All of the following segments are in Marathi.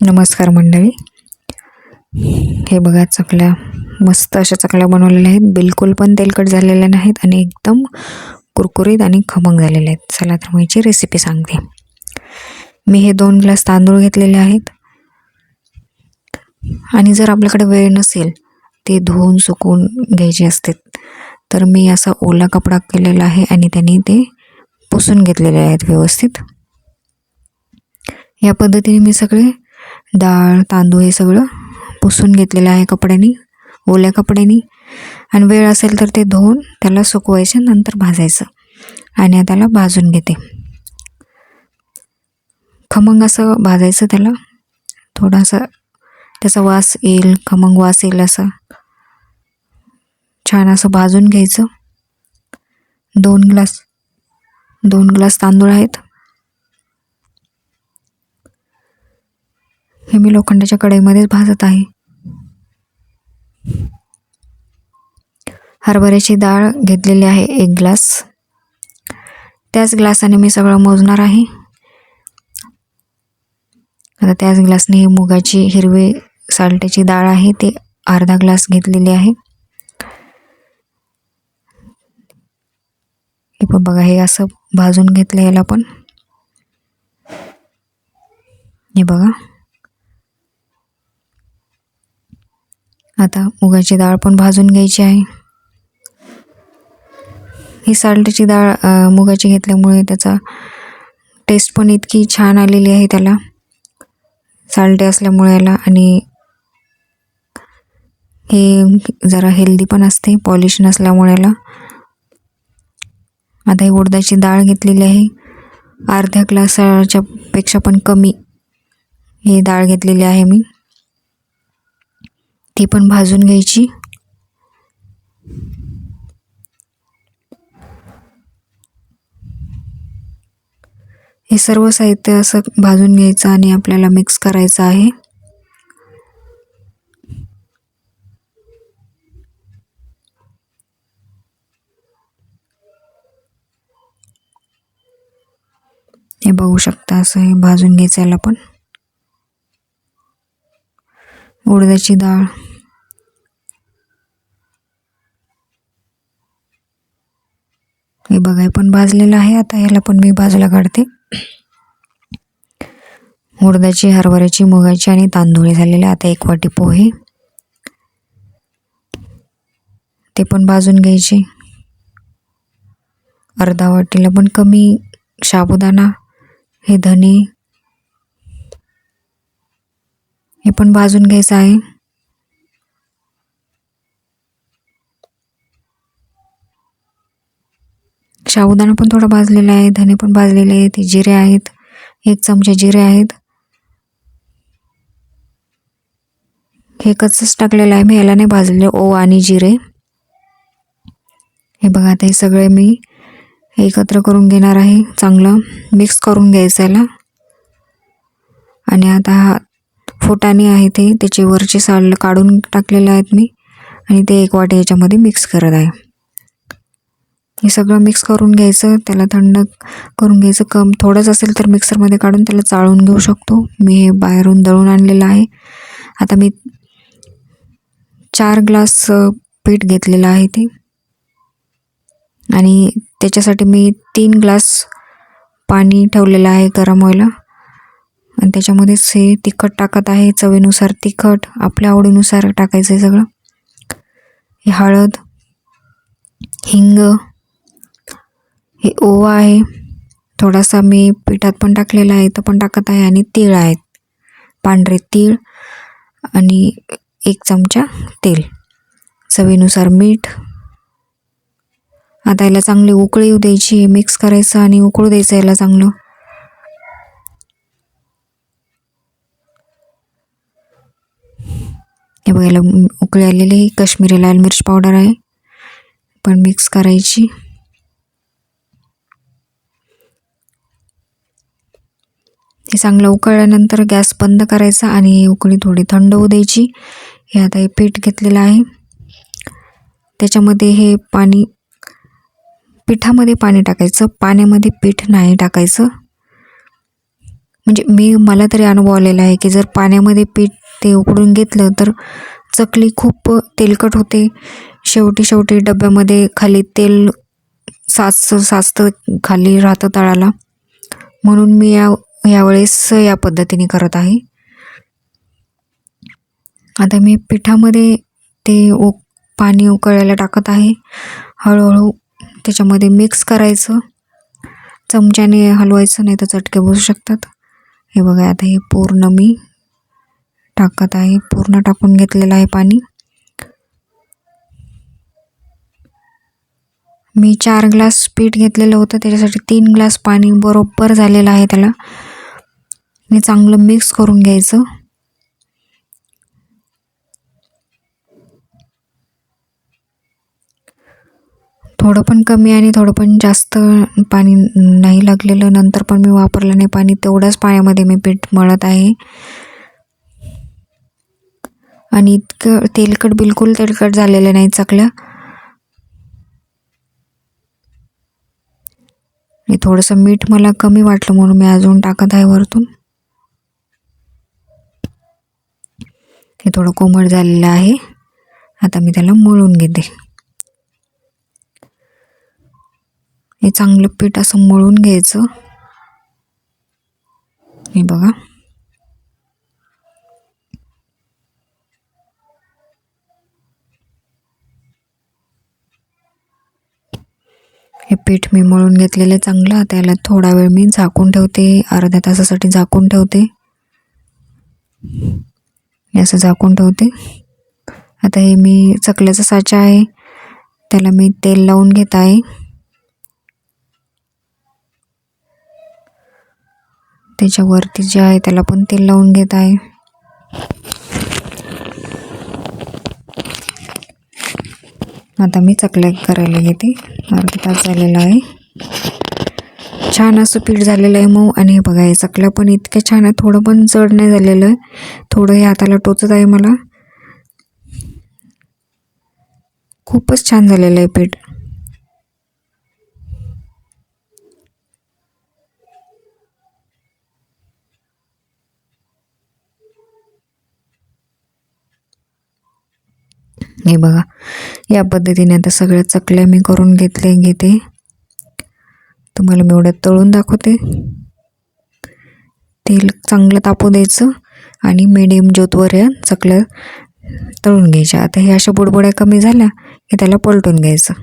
नमस्कार मंडळी. हे बघा चकल्या मस्त अशा चकल्या बनवलेल्या आहेत. बिलकुल पण तेलकट झालेल्या नाहीत आणि एकदम कुरकुरीत आणि खमंग झालेल्या आहेत. चला तर मग याची रेसिपी सांगते. मी हे दोन ग्लास तांदूळ घेतलेले आहेत. आणि जर आपल्याकडे वेळ नसेल ते धुवून सुकवून घ्यायचे असते तर मी असा ओला कपडा केलेला आहे आणि त्यांनी ते पुसून घेतलेले आहेत व्यवस्थित. या पद्धतीने मी सगळे डाळ तांदूळ हे सगळं पुसून घेतलेलं आहे कपड्यानी ओल्या कपड्यानी. आणि वेळ असेल तर ते धुवून त्याला सुकवायचं नंतर भाजायचं. आणि त्याला भाजून घेते. खमंग असं भाजायचं त्याला. थोडासा त्याचा वास येईल खमंग वास येईल असं. छान असं भाजून घ्यायचं. दोन ग्लास दोन ग्लास तांदूळ आहेत. हे मी लोखंडाच्या कढईमध्येच भाजत आहे. हरभऱ्याची डाळ घेतलेली आहे एक ग्लास. त्याच ग्लासाने मी सगळं मोजणार आहे. आता त्याच ग्लासने ही मुगाची हिरवी साल्ट्याची डाळ आहे ती अर्धा ग्लास घेतलेली आहे. हे पण बघा हे असं भाजून घेतलं याला पण. हे बघा. आता मुगाची डाळ पण भाजून घ्यायची आहे. ही साल्टची डाळ मुगाची घेतल्यामुळे त्याचा टेस्ट पण इतकी छान आलेली आहे त्याला. साल्टे असल्यामुळे याला आणि हे जरा हेल्दी पण असते पॉलिश नसल्यामुळे याला. आता ही उडदाची डाळ घेतलेली आहे. अर्ध्या ग्लासाच्या पेक्षा पण कमी ही डाळ घेतलेली आहे मी. ती पण भाजून घ्यायची. हे सर्व साहित्य असं भाजून घ्यायचं आणि आपल्याला मिक्स करायचं आहे. हे बघू शकता असं हे भाजून घ्यायचं याला पण. उडदाची डाळ. हे बघाय पण भाजलेलं आहे. आता याला पण मी बाजूला काढते. उडदाची हरभऱ्याची मुगाची आणि तांदूळ झालेले. आता एक वाटी पोहे. ते पण भाजून घ्यायचे. अर्धा वाटीला पण कमी साबुदाणा हे धने हे पण भाजून घ्यायचं आहे. साबुदाणा पण थोडा भाजलेला आहे धने पण भाजलेले आहेत जिरे आहेत एक चमचे जिरे आहेत. हे कच्चंच टाकलेलं आहे मी याला नाही भाजलेले ओ आणि जिरे. हे बघा आता हे सगळे मी एकत्र करून घेणार आहे चांगलं मिक्स करून घ्यायचं याला. आणि आता हा फोटाने आहे ते त्याचे वरचे साल काढून टाकलेले आहेत मी. आणि ते एक वाटी याच्यामध्ये मिक्स करत आहे. हे सगळं मिक्स करून घ्यायचं त्याला थंड करून घ्यायचं. कम थोडंच असेल तर मिक्सरमध्ये काढून त्याला चाळून घेऊ शकतो. मी हे बाहेरून दळून आणलेलं आहे. आता मी चार ग्लास पीठ घेतलेलं आहे ते. आणि त्याच्यासाठी मी तीन ग्लास पाणी ठेवलेलं आहे गरम व्हायला. आणि त्याच्यामध्येच हे तिखट टाकत आहे. चवीनुसार तिखट आपल्या आवडीनुसार टाकायचं आहे सगळं. हे हळद हिंग हे ओवा आहे. थोडासा मी पिठात पण टाकलेला आहे तो पण टाकत आहे आणि तीळ आहेत. पांढरे तीळ आणि एक चमचा तेल. चवीनुसार मीठ. आता याला चांगली उकळी येऊ द्यायची मिक्स करायचं आणि उकळू द्यायचं याला चांगलं. हे बघायला उकळी आलेली कश्मीरी लाल मिर्च पावडर आहे. पण मिक्स करायची. ती चांगलं उकळल्यानंतर गॅस बंद करायचा आणि उकळी थोडी थंड होऊ द्यायची. हे आता हे पीठ घेतलेलं आहे. त्याच्यामध्ये हे पाणी पिठामध्ये पाणी टाकायचं. पाण्यामध्ये पीठ नाही टाकायचं. म्हणजे मी मला तरी अनुभव आलेला आहे की जर पाण्यामध्ये पीठ ते उकडून घेतलं तर चकली खूप तेलकट होते. शेवटी शेवटी डब्यामध्ये खाली तेल साचतं साचतं खाली राहतं तळाला. म्हणून मी या यावेळेस या पद्धतीने करत आहे. आता मी पिठामध्ये ते उ पाणी उकळायला टाकत आहे. हळूहळू त्याच्यामध्ये मिक्स करायचं. चमच्याने हलवायचं नाही तर चटके बसू शकतात. हे बघा आता हे पूर्ण मी टाकत आहे. पूर्ण टाकून घेतलेलं आहे पाणी. मी चार ग्लास पीठ घेतलेलं होतं. त्याच्यासाठी तीन ग्लास पाणी बरोबर झालेलं आहे त्याला. मी चांगलं मिक्स करून घ्यायचं. थोडं पण कमी आणि थोडं पण जास्त पाणी नाही लागलेलं. नंतर पण मी वापरलं नाही पाणी. तेवढ्याच पाण्यामध्ये मी पीठ मळत आहे. आणि इतकं तेलकट बिलकुल तेलकट झालेलं नाही चकल्या आणि थोडंसं मीठ मला कमी वाटलं म्हणून मी अजून टाकत आहे वरतून. हे थोडं कोमट झालेलं आहे. आता मी त्याला मळून घेते. हे चांगलं पीठ असं मळून घ्यायचं. हे बघा. हे पीठ मी मळून घेतलेलं चांगलं. त्याला थोडा वेळ मी झाकून ठेवते. अर्ध्या तासासाठी झाकून ठेवते. असं झाकून ठेवते. आता हे मी चकल्याचा साचा आहे. त्याला मी तेल लावून घेत आहे. त्याच्यावरती जे आहे त्याला पण तेल लावून घेत आहे. आता मी चकल्या करायला घेते. अर्धा तास झालेला आहे. छान असं पीठ झालेलं आहे मऊ. आणि हे बघा हे चकल्या पण इतक्या छान आहे थोडं पण जड नाही झालेलं आहे. थोडं हे हाताला टोचत आहे मला. खूपच छान झालेलं आहे पीठ. हे बघा या पद्धतीने आता सगळ्या चकल्या मी करून घेतले घेते. तुम्हाला मी एवढ्यात तळून दाखवते. तेल चांगलं तापू द्यायचं आणि मिडियम ज्योतवर या चकल्या तळून घ्यायच्या. आता हे अशा बुडबुड्या कमी झाल्या की त्याला पलटून घ्यायचं.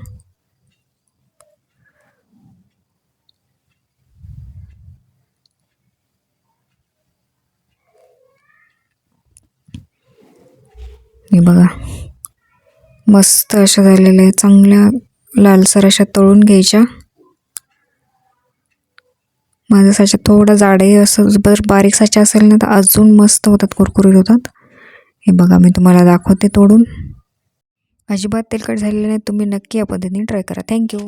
हे बघा मस्त अशा झालेल्या चांगल्या लालसर अशा तळून घ्यायच्या. माझा साचा थोडा जाड असं जर बारीक साचा असेल ना तर अजून मस्त होतात कुरकुरीत होतात. हे बघा मी तुम्हाला दाखवते तोडून. अजिबात तेलकट झालेलं नाही तुम्ही नक्की या पद्धतीने ट्राय करा. थँक्यू